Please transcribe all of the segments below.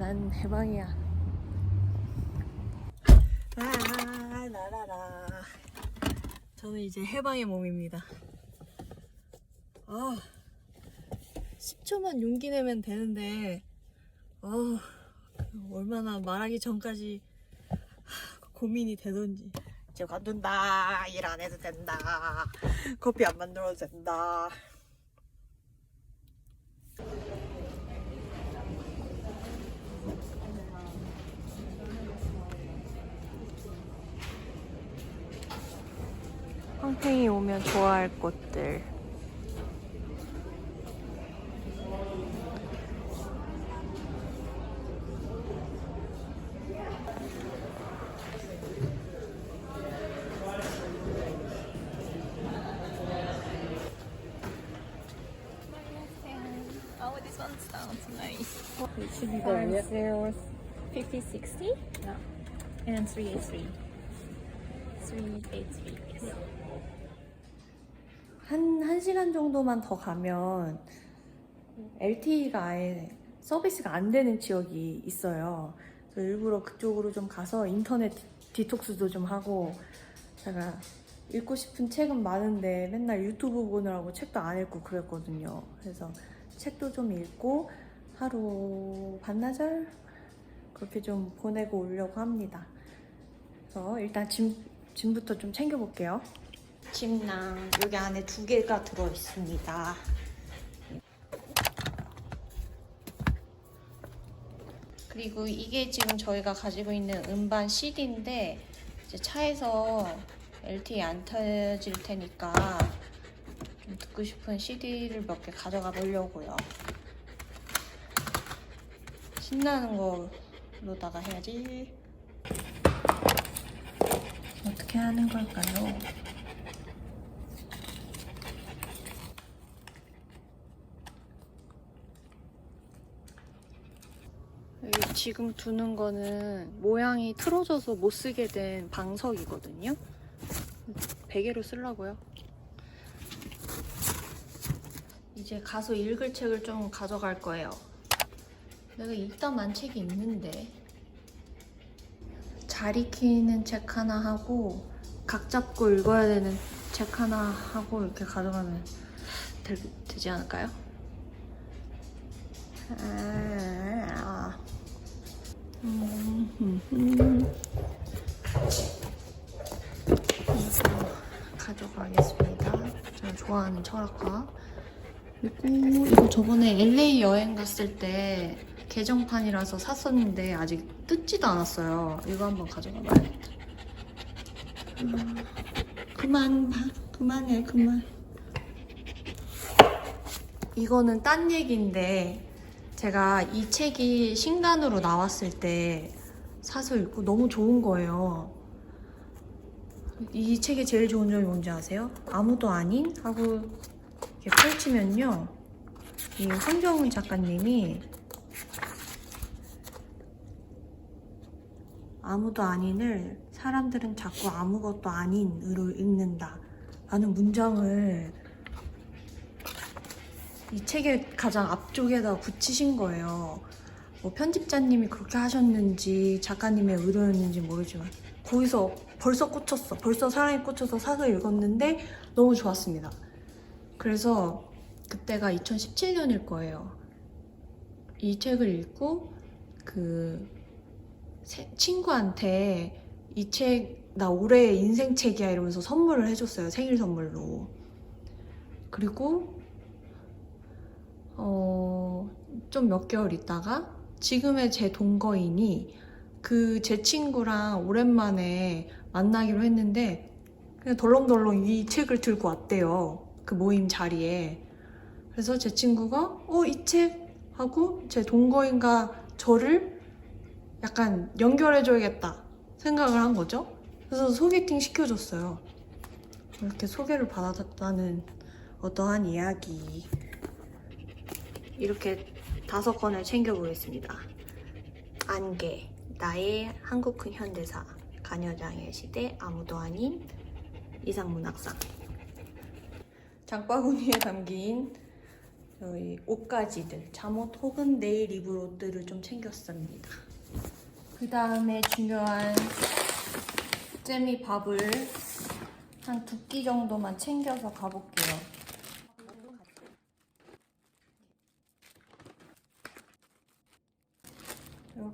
난 해방이야. 아, 라라라. 저는 이제 해방의 몸입니다. 아, 10초만 용기 내면 되는데, 아, 얼마나 말하기 전까지 하, 고민이 되던지. 이제 관둔다. 일 안 해도 된다. 커피 안 만들어도 된다. 황팽이 오면 좋아할 것들. Oh, this one sounds nice. 안녕하세요. 50, 60? Yeah. And 383. 383, yes. 한, 한 시간 정도만 더 가면 LTE가 아예 서비스가 안 되는 지역이 있어요. 그래서 일부러 그쪽으로 좀 가서 인터넷 디- 디톡스도 좀 하고 제가 읽고 싶은 책은 많은데 맨날 유튜브 보느라고 책도 안 읽고 그랬거든요. 그래서 책도 좀 읽고 하루 반나절 그렇게 좀 보내고 오려고 합니다. 그래서 일단 짐, 짐부터 좀 챙겨볼게요. 침낭 여기 안에 두 개가 들어 있습니다. 그리고 이게 지금 저희가 가지고 있는 음반 CD인데 이제 차에서 LTE 안 터질 테니까 좀 듣고 싶은 CD를 몇 개 가져가 보려고요. 신나는 거로다가 해야지. 어떻게 하는 걸까요? 지금 두는 거는 모양이 틀어져서 못 쓰게 된 방석이거든요. 베개로 쓰려고요. 이제 가서 읽을 책을 좀 가져갈 거예요. 내가 읽다 만 책이 있는데 잘 익히는 책 하나 하고 각 잡고 읽어야 되는 책 하나 하고 이렇게 가져가면 될, 되지 않을까요? 아. 이거 가져가겠습니다. 제가 좋아하는 철학과. 그리고 이거 저번에 LA 여행 갔을 때 개정판이라서 샀었는데 아직 뜯지도 않았어요. 이거 한번 가져가 봐야겠다. 음, 그만 봐. 그만해, 그만. 이거는 딴 얘기인데 제가 이 책이 신간으로 나왔을 때 사서 읽고 너무 좋은 거예요. 이 책의 제일 좋은 점이 뭔지 아세요? 아무도 아닌 하고 이렇게 펼치면요. 이 황정훈 작가님이 아무도 아닌을 사람들은 자꾸 아무것도 아닌으로 읽는다. 라는 문장을 이 책의 가장 앞쪽에다 붙이신 거예요. 뭐 편집자님이 그렇게 하셨는지 작가님의 의도였는지 모르지만 거기서 벌써 꽂혔어. 벌써 사랑에 꽂혀서 사서 읽었는데 너무 좋았습니다. 그래서 그때가 2017년일 거예요. 이 책을 읽고 그 세- 친구한테 이 책 나 올해 인생 책이야 이러면서 선물을 해줬어요. 생일 선물로. 그리고 어, 좀 몇 개월 있다가 지금의 제 동거인이 그 제 친구랑 오랜만에 만나기로 했는데 그냥 덜렁덜렁 이 책을 들고 왔대요. 그 모임 자리에. 그래서 제 친구가 어, 이 책? 하고 제 동거인과 저를 약간 연결해줘야겠다 생각을 한 거죠. 그래서 소개팅 시켜줬어요. 이렇게 소개를 받았다는 어떠한 이야기. 이렇게 다섯 권을 챙겨보겠습니다. 안개, 나의 한국큰 현대사, 가녀장의 시대, 아무도 아닌 이상문학상. 장바구니에 담긴 저희 옷가지들, 잠옷 혹은 내일 입을 옷들을 좀 챙겼습니다. 그 다음에 중요한 잼이 밥을 한 두 끼 정도만 챙겨서 가볼게요.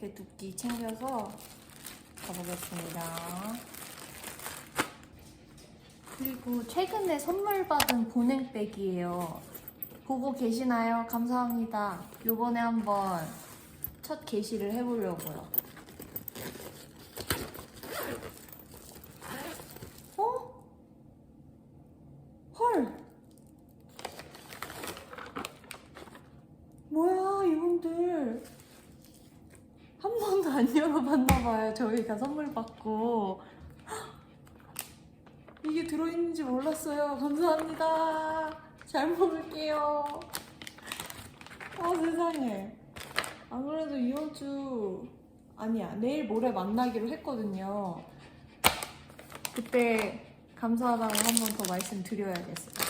이렇게 두끼 챙겨서 가보겠습니다. 그리고 최근에 선물 받은 보냉백이에요. 보고 계시나요? 감사합니다. 요번에 한번 첫 게시를 해보려고요. 어? 헐! 뭐야, 이분들. 한 번도 안 열어봤나봐요. 저희가 선물 받고. 이게 들어있는지 몰랐어요. 감사합니다. 잘 먹을게요. 아 세상에. 안 그래도 이번 주 아니야 내일 모레 만나기로 했거든요. 그때 감사하다고 한 번 더 말씀드려야겠어요.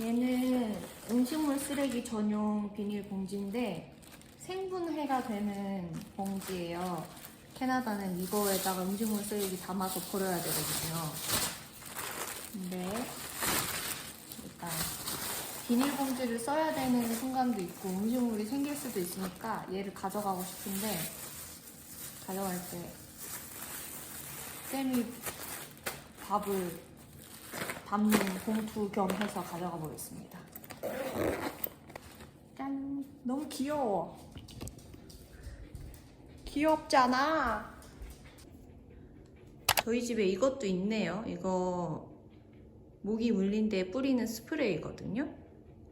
얘는 음식물 쓰레기 전용 비닐 봉지인데 생분해가 되는 봉지예요. 캐나다는 이거에다가 음식물 쓰레기 담아서 버려야 되거든요. 근데 일단 비닐봉지를 써야 되는 순간도 있고 음식물이 생길 수도 있으니까 얘를 가져가고 싶은데 가져갈 때 쌤이 밥을 담는 봉투 겸 해서 가져가 보겠습니다. 짠! 너무 귀여워. 귀엽잖아. 저희 집에 이것도 있네요. 이거 모기 물린 데 뿌리는 스프레이거든요.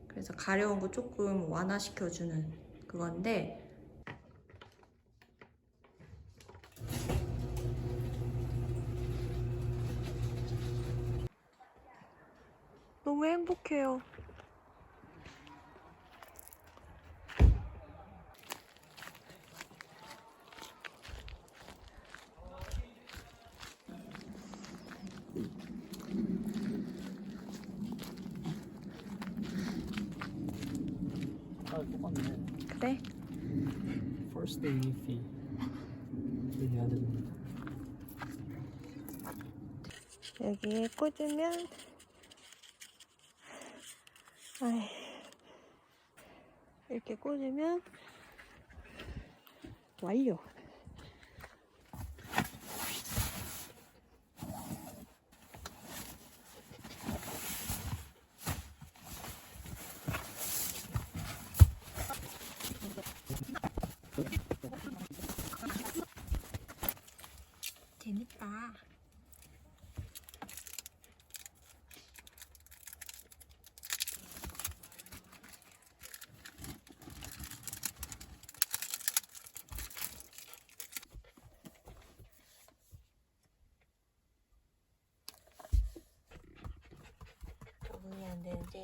그래서 가려운 거 조금 완화시켜주는 그건데 너무 행복해요. 아 똑같네. 그래? First day fee. 내야 됩니다. 여기에 꽂으면 아이, 이렇게 꽂으면 완료.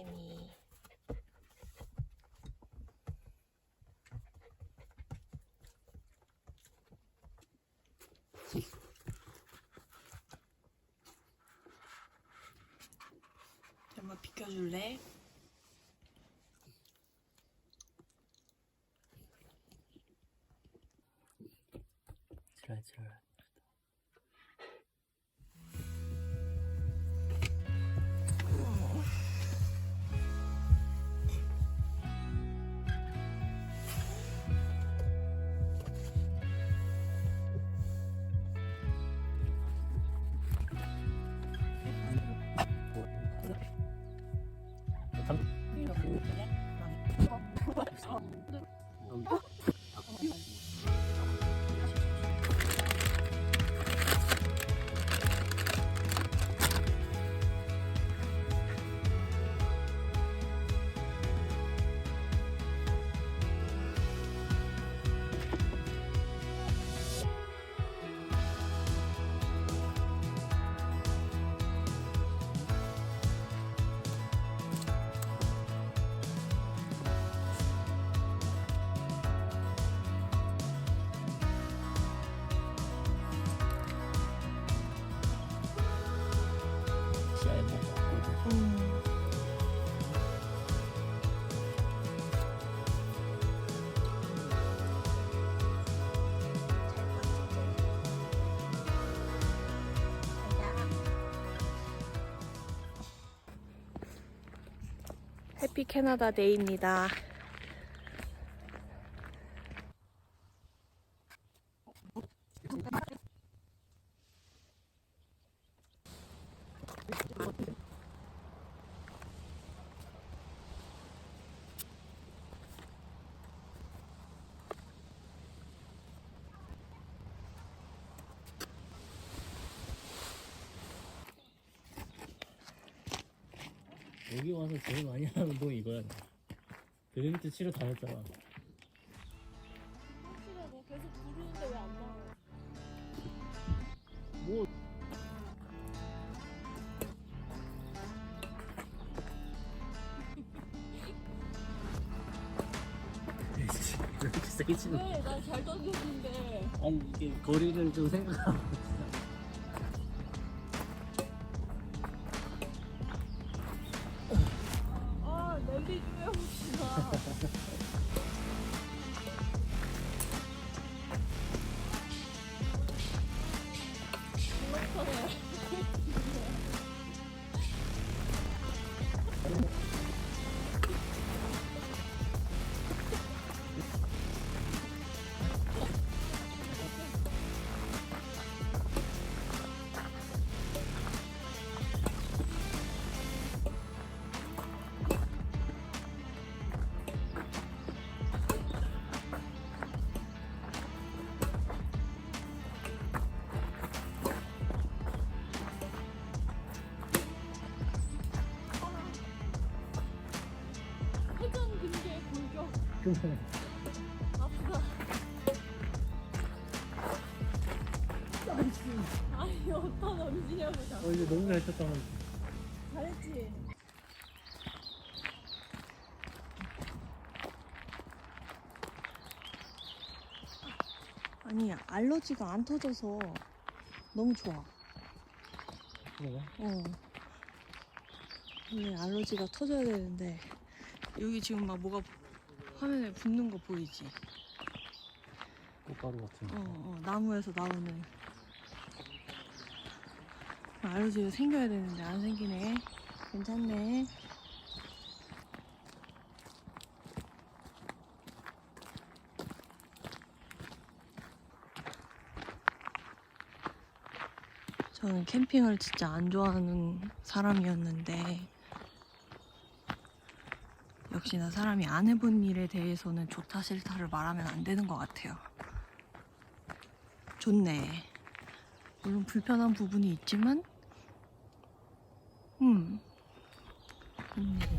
잼이. 한번 비켜줄래? 지랄 지랄. 해피 캐나다 데이입니다. 여기 와서 제일 많이 하는 운동이 이거야. 드림트 치러 다녔잖아. 너 계속 부르는데 왜 안 나와? 뭐 에이씨, 왜 이렇게 세게 치는 거야? 왜? 난잘 던졌는데. 아니 이게 거리를 좀 생각하고 错过了一个 골격. 아프다. 아니, 어떤 엄지냐고 자꾸. 어 이제 너무 잘 쳤다 잘했지. 아니 알러지가 안 터져서 너무 좋아. 그러네 어. 원래 알러지가 터져야 되는데 여기 지금 막 뭐가 화면에 붙는 거 보이지? 꽃가루 같은 어, 거어 나무에서 나오는 알러지가 생겨야 되는데 안 생기네. 괜찮네. 저는 캠핑을 진짜 안 좋아하는 사람이었는데 역시나 사람이 안 해본 일에 대해서는 좋다 싫다를 말하면 안 되는 것 같아요. 좋네. 물론 불편한 부분이 있지만, 음, 좋네.